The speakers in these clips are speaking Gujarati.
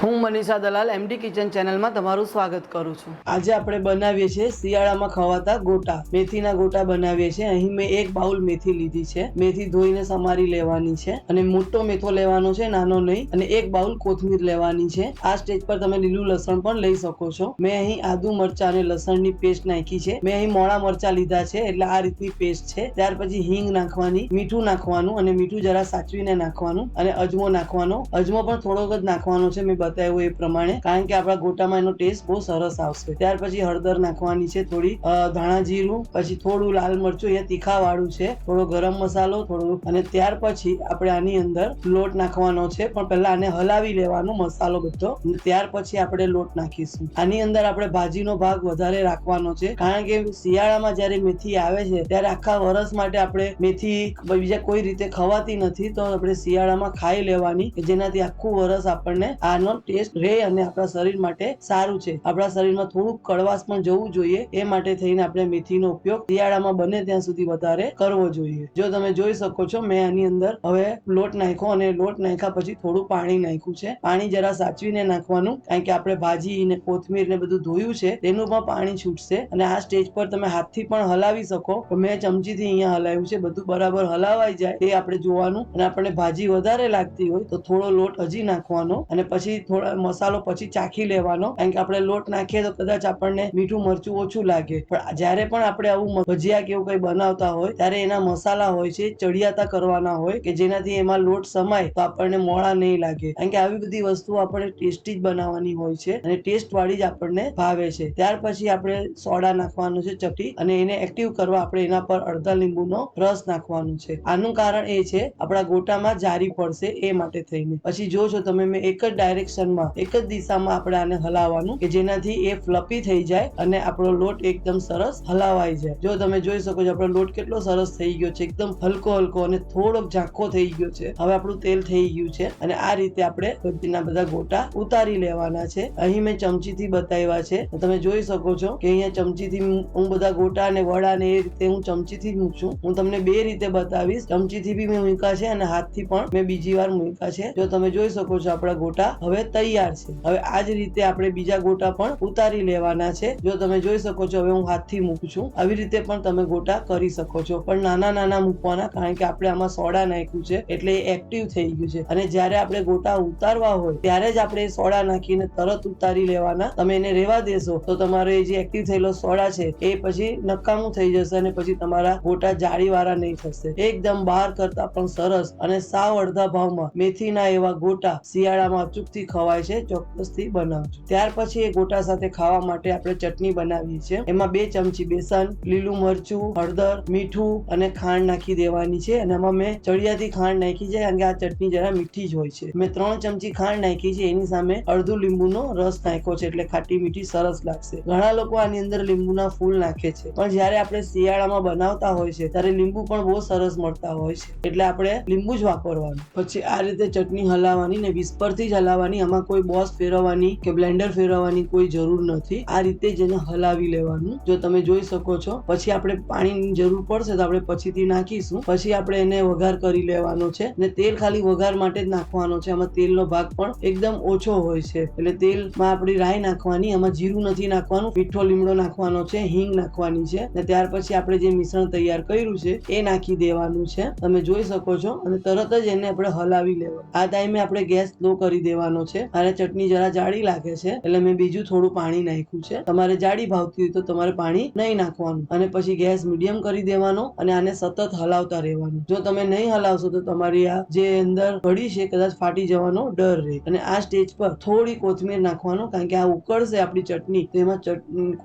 whom હું મનીષા દલાલ એમડી કિચન ચેનલમાં તમારું સ્વાગત કરું છું. આજે આપણે બનાવીએ છીએ શિયાળામાં ખવાતા ગોટા. મેથીના ગોટા બનાવીએ છીએ. અહીં મેં એક બાઉલ મેથી લીધી છે. મેથી ધોઈને સમારી લેવાની છે અને મોટો મેથો લેવાનો છે, નાનો નહીં, અને એક બાઉલ કોથમીર લેવાની છે. આ સ્ટેજ પર તમે લીલું લસણ પણ લઈ શકો છો. મેં અહીં આદુ મરચા અને લસણની પેસ્ટ નાખી છે. મેં અહીં મોળા મરચા લીધા છે, એટલે આ રીતની પેસ્ટ છે. ત્યાર પછી હિંગ નાખવાની, મીઠું નાખવાનું અને મીઠું જરા સાચવીને નાખવાનું અને અજમો નાખવાનો. અજમો પણ થોડોક જ નાખવાનો છે, મેં બતાવ્યું એ પ્રમાણે. કારણ કે આપણા ગોટામાં એનો ટેસ્ટ બહુ સરસ આવશે. ત્યાર પછી હળદર નાખવાની છે થોડી ધાણા જીરું, પછી થોડું લાલ મરચું, અહીંયા તીખા વાળું છે. થોડો ગરમ મસાલો, થોડું અને ત્યાર પછી આપણે આની અંદર લોટ નાખવાનો છે. પણ પહેલા આને હલાવી લેવાનો મસાલો બધો. ત્યાર પછી આપણે લોટ નાખીશું. આની અંદર આપણે ભાજીનો ભાગ વધારે રાખવાનો છે. કારણ કે શિયાળામાં જ્યારે મેથી આવે છે, ત્યારે આખા વરસ માટે આપણે મેથી બીજા કોઈ રીતે ખવાતી નથી. તો આપણે શિયાળામાં ખાઈ લેવાની જેનાથી આખું વરસ આપણને આનો ટેસ્ટ રહે અને આપણા શરીર માટે સારું છે. આપણા શરીરમાં થોડુંક કડવાશ પણ જવું જોઈએ, એ માટે થઈને આપણે મેથીનો ઉપયોગ શિયાળામાં બને ત્યાં સુધી વધારે કરવો જોઈએ. જો તમે જોઈ શકો છો, મેં આની અંદર હવે લોટ નાખ્યો અને લોટ નાખ્યા પછી થોડું પાણી નાખ્યું છે. પાણી જરા સાચવીને નાખવાનું, કારણ કે આપણે ભાજી ને કોથમીર ને બધું ધોયું છે, તેનું પણ પાણી છૂટશે. અને આ સ્ટેજ પર તમે હાથથી પણ હલાવી શકો. મેં ચમચીથી અહીંયા હલાવ્યું છે, બધું બરાબર હલાવાઈ જાય, એ આપણે જોવાનું. અને આપણને ભાજી વધારે લાગતી હોય તો થોડો લોટ હજી નાખવાનો. અને પછી થોડા મસાલો પછી ચાખી લેવાનો. કારણ કે આપણે લોટ નાખીએ તો કદાચ આપણને મીઠું, મરચું ઓછું લાગે. પણ જ્યારે પણ આપણે આવું ભજીયા કે એવું કંઈ બનાવતા હોય, ત્યારે એના મસાલા હોય છે, ચડિયાતા કરવાના હોય, કે જેનાથી એમાં લોટ સમાય, તો આપણને મોળા નહીં લાગે. કારણ કે આવી બધી વસ્તુઓ આપણે ટેસ્ટી જ બનાવવાની હોય છે અને ટેસ્ટ વાળી જ આપણને ભાવે છે. ત્યાર પછી આપણે સોડા નાખવાનું છે, ચપટી, અને એને એક્ટિવ કરવા આપણે એના પર અડધા લીંબુનો રસ નાખવાનું છે. આનું કારણ એ છે, આપણા ગોટામાં જારી પડશે એ માટે થઈને. પછી જોશો તમે, મેં એક જ ડાયરેક્શનમાં એક જ દિશામાં આપણે આને હલાવવાનું કે જેનાથી એ ફ્લપી થઈ જાય અને આપણો લોટ એકદમ સરસ હલાવાઈ જાય. જો તમે જોઈ શકો છો, આપણો લોટ કેટલો સરસ થઈ ગયો છે, એકદમ હલકો હલકો અને થોડોક ઝાંખો થઈ ગયો છે. હવે આપણું તેલ થઈ ગયું છે અને આ રીતે આપણે બધીના બધા ગોટા ઉતારી લેવાના છે. અહીં મેં ચમચીથી બતાવ્યા છે. તમે જોઈ શકો છો કે અહીંયા ચમચીથી હું- બધા ગોટા અને વડા ને એ રીતે હું ચમચીથી જ મૂકશું. હું તમને બે રીતે બતાવીશ. ચમચીથી બી મેં મૂક્યા છે અને હાથથી પણ મેં બીજી વાર મૂક્યા છે. જો તમે જોઈ શકો છો આપણા ગોટા, હવે તૈયાર છે. હવે આ જ રીતે આપણે બીજા ગોટા પણ ઉતારી લેવાના છે. જો તમે જોઈ શકો છો, હવે હું હાથથી મૂકું છું. આવી રીતે પણ તમે ગોટા કરી શકો છો. પણ નાના નાના મૂકવાના, કારણ કે આપણે આમાં સોડા નાખ્યું છે, એટલે એ એક્ટિવ થઈ ગયું છે. અને જ્યારે આપણે ગોટા ઉતારવા હોય, ત્યારે જ આપણે સોડા નાખીને તરત ઉતારી લેવાના. તમે એને રેવા દેશો, તો તમારો એ જે એક્ટિવ થયેલો સોડા છે, એ પછી નકામું થઈ જશે અને પછી તમારા ગોટા જાળીવાળા નહીં થશે. એકદમ બહાર કરતા પણ સરસ અને સાવ અડધા ભાવમાં મેથીના એવા ગોટા શિયાળામાં અચૂકથી ખવાય છે, ચોક્કસથી બનાવજો. ત્યાર પછી એ ગોટા સાથે ખાવા માટે આપણે ચટણી બનાવીએ છીએ. એમાં બે ચમચી બેસન, લીલું મરચું, હળદર, મીઠું અને ખાંડ નાખી દેવાની છે. અને એમાં મેં ચડિયાથી ખાંડ નાખી છે, કારણ કે આ ચટણી જરા મીઠી જ હોય છે. મેં ત્રણ ચમચી ખાંડ નાખી છે, એની સામે અડધું લીંબુનો રસ નાખ્યો છે, એટલે ખાટી મીઠી સરસ લાગશે. ઘણા લોકો આની અંદર લીંબુના ફૂલ નાખે છે. પણ જ્યારે આપણે શિયાળામાં બનાવતા હોય છે, ત્યારે લીંબુ પણ બહુ સરસ મળતા હોય છે. એટલે આપણે લીંબુ જ વાપરવાનું. પછી આ રીતે ચટણી હલાવવાની ને વિસ્પરથી જ હલાવવાની, આમાં કોઈ બોસ ફેરવવાની કે બ્લેન્ડર ફેરવવાની કોઈ જરૂર નથી. આ રીતે જ એને હલાવી લેવાનું. જો તમે જોઈ શકો છો, પછી આપણે પાણીની જરૂર પડશે તો આપણે પછીથી નાખીશું. પછી આપણે એને વઘાર કરી લેવાનો છે ને તેલ ખાલી વઘાર માટે જ નાખવાનો છે. આમાં તેલનો ભાગ પણ એકદમ ઓછો હોય છે. એટલે તેલમાં આપણી રાઈ નાખવાની, આમાં જીરું નથી નાખવાનું, મીઠો લીમડો નાખવાનો છે, હિંગ નાખવાની છે ને ત્યાર પછી આપણે જે મિશ્રણ તૈયાર કર્યું છે એ નાખી દેવાનું છે. તમે જોઈ શકો છો અને તરત જ એને આપણે હલાવી લેવા આ ટાઈમે આપણે ગેસ સ્લો કરી દેવાનો છે. અને ચટણી જરા જાડી લાગે છે, એટલે મેં બીજું થોડું પાણી નાખ્યું છે. તમારે જાડી ભાવતી હોય તો તમારે પાણી નહીં નાખવાનું. અને પછી ગેસ મીડિયમ કરી દેવાનો અને આને સતત હલાવતા રહેવાનું. જો તમે નહીં હલાવશો તો તમારી આ જે અંદર કઢી છે કદાચ ફાટી જવાનો ડર રહે. અને આ સ્ટેજ પર થોડી કોથમીર નાખવાનો, કારણ કે આ ઉકળશે આપણી ચટણી, તો એમાં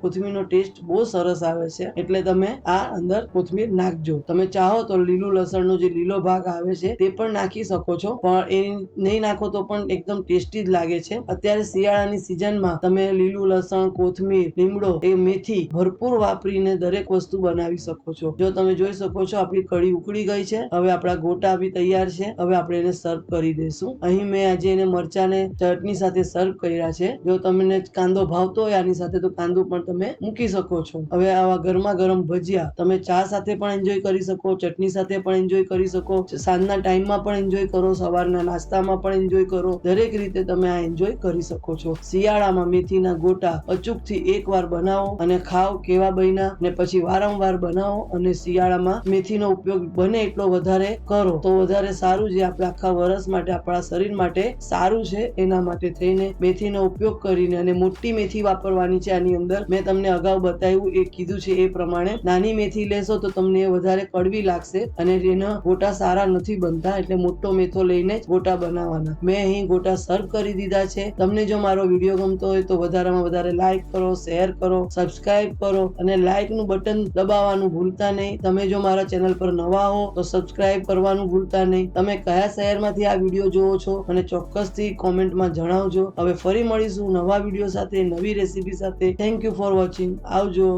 કોથમીરનો ટેસ્ટ બહુ સરસ આવે છે. એટલે તમે આ અંદર કોથમીર નાખજો. તમે ચાહો તો લીલું લસણનો જે લીલો ભાગ આવે છે તે પણ નાખી શકો છો. પણ એ નહીં નાખો તો પણ એકદમ ટેસ્ટી જ લાગે છે. અત્યારે શિયાળાની સિઝનમાં તમે લીલું, લસણ, કોથમીર, લીમડો એ મેથી ભરપૂર વાપરીને દરેક વસ્તુ બનાવી શકો છો. જો તમે જોઈ શકો છો, આપણી કઢી ઉકળી ગઈ છે. હવે આપણા ગોટા બી તૈયાર છે. હવે આપણે એને સર્વ કરી દઈશું. અહીં મેં આજે એને મરચાને ચટણી સાથે સર્વ કર્યા છે. જો તમને કાંદો ભાવતો હોય આની સાથે તો કાંદો પણ તમે મૂકી શકો છો. હવે આવા ગરમા ગરમ ભજીયા તમે ચા સાથે પણ એન્જોય કરી શકો, ચટણી સાથે પણ એન્જોય કરી શકો, સાંજના ટાઈમમાં પણ એન્જોય કરો, સવારના નાસ્તામાં પણ એન્જોય કરો. દરેક રીતે તમે તમે આ એન્જોય કરી શકો છો. શિયાળામાં મેથીના ગોટા અચૂકથી એકવાર બનાવો અને ખાઓ કેવા બન્યા ને પછી વારંવાર બનાવો અને શિયાળામાં મેથીનો ઉપયોગ બને એટલો વધારે કરો. તો વધારે સારું જે આપણે આખા વર્ષ માટે, આપણા શરીર માટે સારું છે, એના માટે થઈને મેથીનો ઉપયોગ કરીને અને મોટી મેથી વાપરવાની છે આની અંદર. મેં તમને અગાઉ બતાવ્યું, એ કીધું છે એ પ્રમાણે નાની મેથી લેશો તો તમને એ વધારે કડવી લાગશે અને એના ગોટા સારા નથી બનતા એટલે મોટો મેથો લઈને ગોટા બનાવવાના. મેં અહીં ગોટા સર્વ કરી દીધા છે. તમને જો મારો વીડિયો ગમતો હોય તો વધારેમાં વધારે લાઈક કરો શેર કરો સબસ્ક્રાઇબ કરો અને લાઈકનું બટન દબાવવાનું ભૂલતા નહીં. તમે જો મારા ચેનલ પર નવા હો તો સબસ્ક્રાઇબ કરવાનું ભૂલતા નહીં. તમે કયા શહેરમાંથી આ વીડિયો જોવો છો અને ચોક્કસથી કોમેન્ટમાં જણાવજો. હવે ફરી મળીશું નવા વીડિયો સાથે, નવી રેસીપી સાથે. થેન્ક યુ ફોર વોચિંગ આવજો.